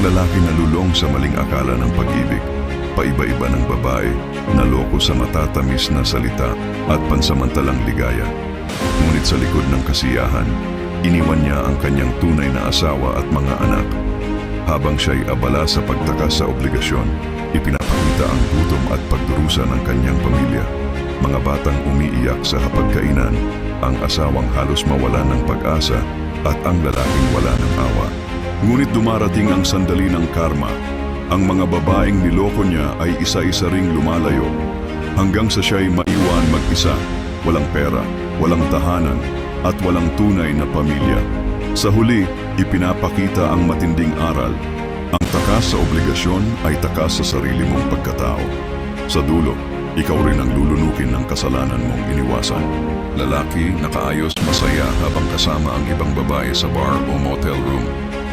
Ang lalaki nalulong sa maling akala ng pag-ibig. Paiba-iba ng babae, naloko sa matatamis na salita at pansamantalang ligaya. Ngunit sa likod ng kasiyahan, iniwan niya ang kanyang tunay na asawa at mga anak. Habang siya'y abala sa pagtakas sa obligasyon, ipinapakita ang gutom at pagdurusa ng kanyang pamilya. Mga batang umiiyak sa hapagkainan, ang asawang halos mawala ng pag-asa at ang lalaking wala ng awa. Ngunit dumarating ang sandali ng karma. Ang mga babaeng niloko niya ay isa-isa ring lumalayo hanggang sa siya'y maiwan mag-isa, walang pera, walang tahanan at walang tunay na pamilya. Sa huli, ipinapakita ang matinding aral. Ang takas sa obligasyon ay takas sa sarili mong pagkatao. Sa dulo, ikaw rin ang lulunukin ng kasalanan mong iniwasan. Lalaki, nakaayos, masaya habang kasama ang ibang babae sa bar o motel room.